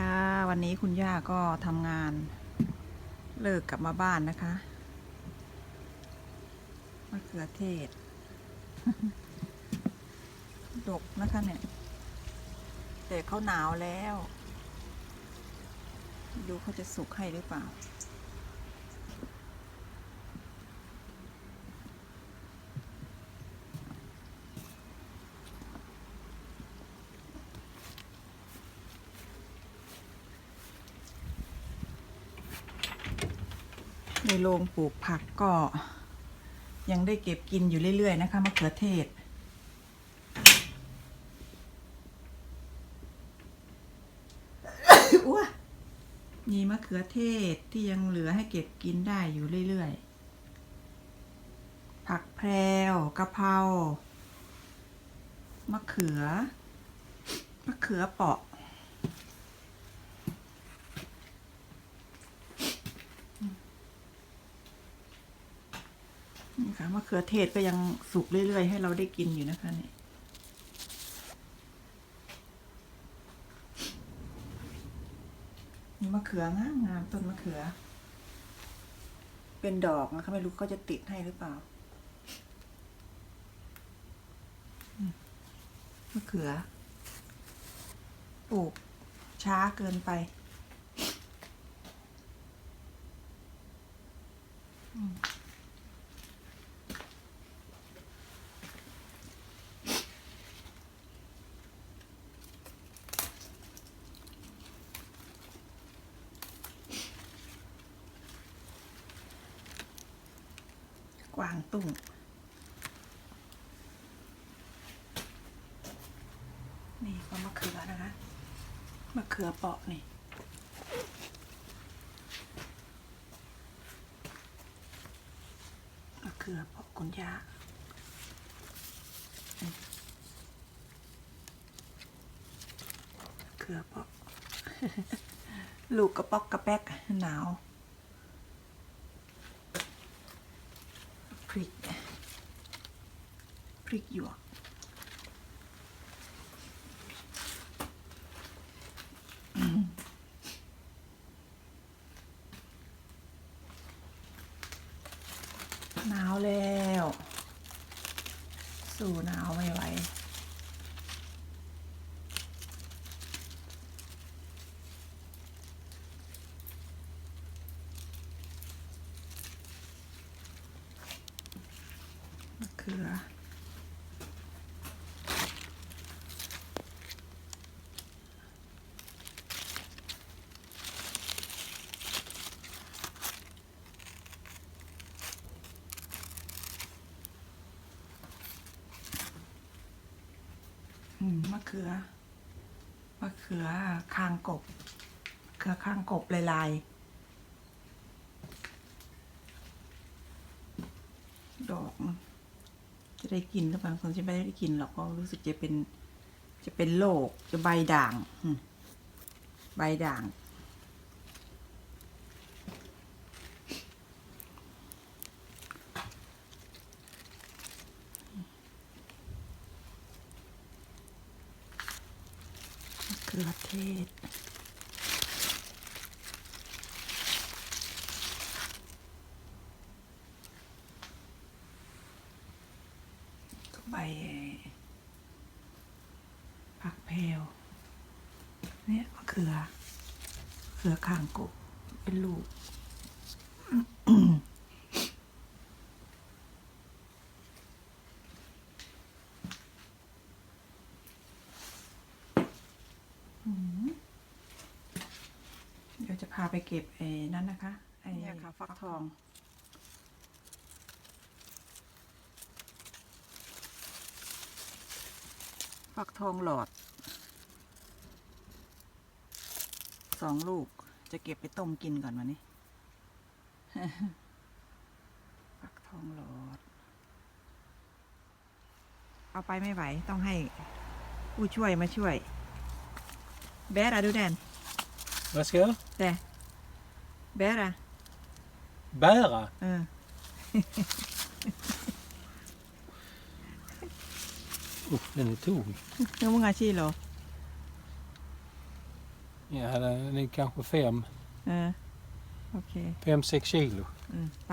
ค่ะ วันนี้คุณย่าก็ทำงานเลิกกลับมาบ้านนะคะมะเขือเทศ ดกนะคะเนี่ย แต่เขาหนาวแล้ว ดูเขาจะสุกให้หรือเปล่า โรงปลูกผักก็ยังได้เก็บกินอยู่เรื่อย ๆ นะคะมะเขือเทศอ้วมีมะเขือเทศที่ยังเหลือให้เก็บกินได้อยู่เรื่อย ๆ ผักแพรวกะเพรามะเขือ มะเขือเปาะ นี่ค่ะมะ เขือเทศก็ยังสุกเรื่อยๆ ให้เราได้กินอยู่นะคะเนี่ยมะเขืองามงามต้นมะเขือ เป็นดอกนะคะไม่รู้เขาจะติดให้หรือเปล่ามะเขือปลูกช้าเกินไปก วางตุ้งนี่ก็มะเขือนะคะมะเขือเปาะนี่มะเขือเปาะคุณยาอืมมะเขือเปาะลูกกระป๊อกกระแป๊กหนาว ริก พริกหยวก หนาวแล้ว สู่หนาวไม่ไหว ขือ อืมมะเขือ มะเขือคางกบเขือคางกบลายๆดอกมัน จะได้กินหรือเปล่าคนจะไม่ได้กินหรอกเพราะรู้สึกจะเป็น จะเป็นโรคจะใบด่างใบด่างมะเขือเทศ ใบผักแพรวเนี่ยมะเขือเขือข้างกบเป็นลูกเดี๋ยวจะพาไปเก็บไอ้นั่นนะคะไอ้นี่ค่ะฟักทอง ฟักทองหลอดสองลูกจะเก็บไปต้มกินก่อนวันนี้ฟักทองหลอด เอาไปไม่ไหว ต้องให้ผู้ช่วยมาช่วยแบดอะดูแดน Vad ska jag göra? แต่แบดอะ Bära? เออ Usch, den är tung. นึกว่าอาชีพเหรอ Jag hade det är kanske fem, เออโอเค fem, sex kilo. อืมไป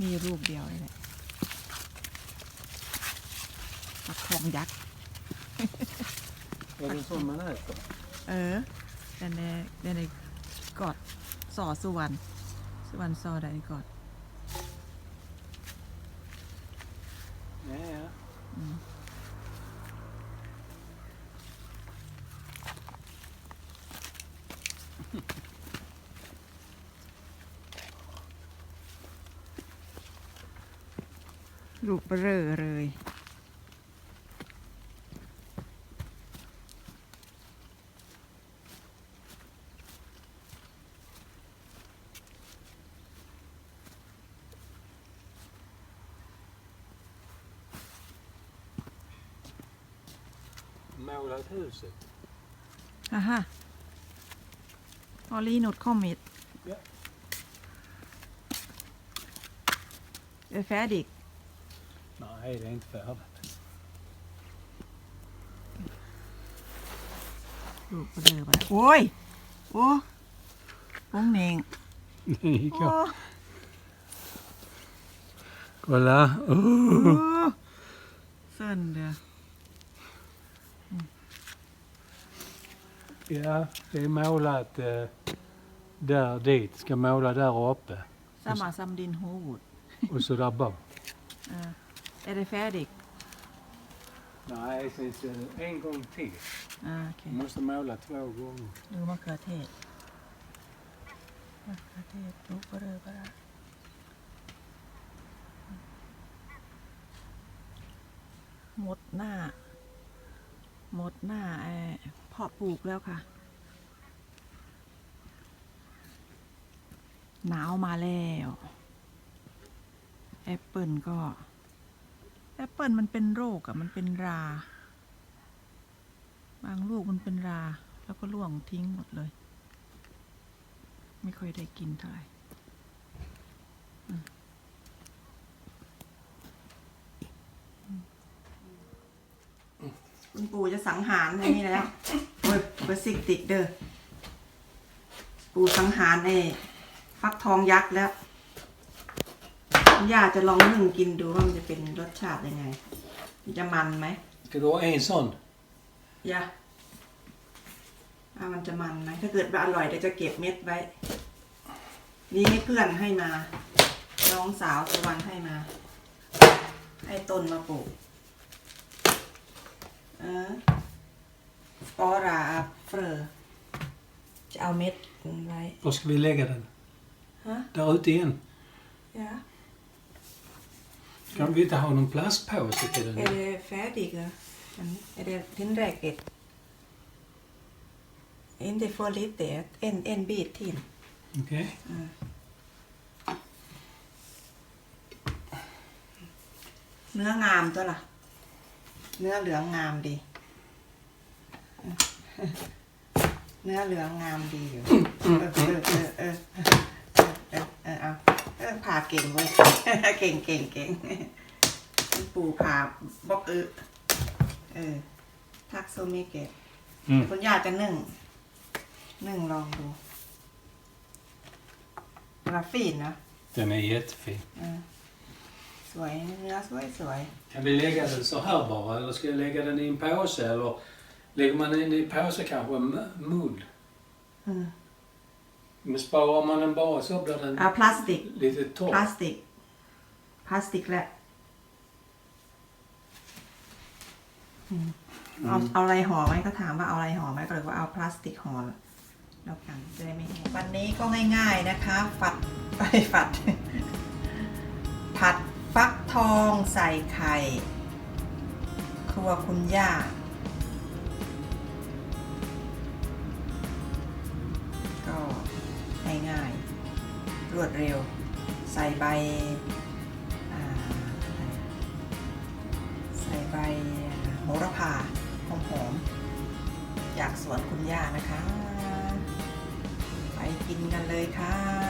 มีรูปเดียวเลยแหละปักทองยักษ์ Är det så man äter? เออแต่ในแต่ในกอดสอสุวรรณสุวรรณซอได้กอด Ja, ja. ลูกเบ้อเร่อเลย Målat huset. ฮ่าฮ่าออลี่โนดคอมมิด Ja. เออแฟดิก Nej, det är inte färdigt. ลูกเบ้อเร่อไปโอ้ยโอ้โป้งเหน่ง Det gick โอ้ jag. Kolla. โอ้ Oh. เส้นเดียว Ja, det är målat eh, där dit. Ska måla där uppe สมาซัมดินโฮวูด och så där bak. เออเอเดแฟดิก Nej, sen så en gång till. อ่าโอเค Du måste måla två gånger. ดูมะเขือเทศมะเขือเทศลูกเบ้อเร่อไปละหมดหน้า หมดหน้าไอ้เพาะปลูกแล้วค่ะ หนาวมาแล้ว แอปเปิลก็ แอปเปิลมันเป็นโรคอะมันเป็นรา บางลูกมันเป็นรา แล้วก็ร่วงทิ้งหมดเลย ไม่ค่อยได้กินเท่าไหร่คุณปู่จะสังหารในนี้แล้วเฮ้ยเบอร์ซิกติกเด้อ ปู่สังหารไอ้ฟักทองยักษ์แล้ว ย่าจะลองนึ่งกินดูว่ามันจะเป็นรสชาติยังไง มันจะมันไหม Ska du ha en sån? ยะอ่ามันจะมันไหม ถ้าเกิดว่าอร่อยเดี๋ยวจะเก็บเม็ดไว้ นี่ให้เพื่อนให้มา น้องสาวตะวันให้มา ให้ต้นมาปลูก เออปอราเฟรอจะเอาเม็ดไว้ Var ska vi lägga den? ฮะ Där ute igen. ยะ Kan vi inte ha någon plastpåse till เอ den? เดแฟดิกเหรออันนี้เอเดทินแรกเก็ตเอ็นเดฟอร์ลิตเดเอ็นเอ็นบีดทิน Okej. เนื้องามตัวล่ะเนื้อเหลืองงามดีเนื้อเหลืองงามดีอยู่ เออเออเออเออเออเออเอาเออผ่าเก่งเว้ยเก่งเก่งเก่งปู่ผ่าบล็อกเออเออทักโซเมเกต Mm. คุณย่าจะนึ่งนึ่งลองดูราฟีนนะ Den är jättefin. เออสวยเนื้อสวยสวย Kan vi lägga den så här bara eller ska jag lägga den i en påse eller lägger man den i en påse kanske m- mull? อื ม Men sparar man den bara så blir den อ่าพลาสติก lite พ torr. ลาสติก พลาสติกแหละอืมเอาเอาอะไรห่อไหมก็ถามว่าเอาอะไรห่อไหมก็เลยว่าเอาพลาสติกห่อแล้วกันจะได้ไม่แห้งวันนี้ก็ง่าย ๆนะคะ ฝัดไปฝัด ผัดฟักทองใส่ไข่ ครัวคุณย่า ง่าย รวดเร็ว ใส่ใบใส่ใบโหระพาหอมๆจากสวนคุณย่านะคะ ไปกินกันเลยค่ะ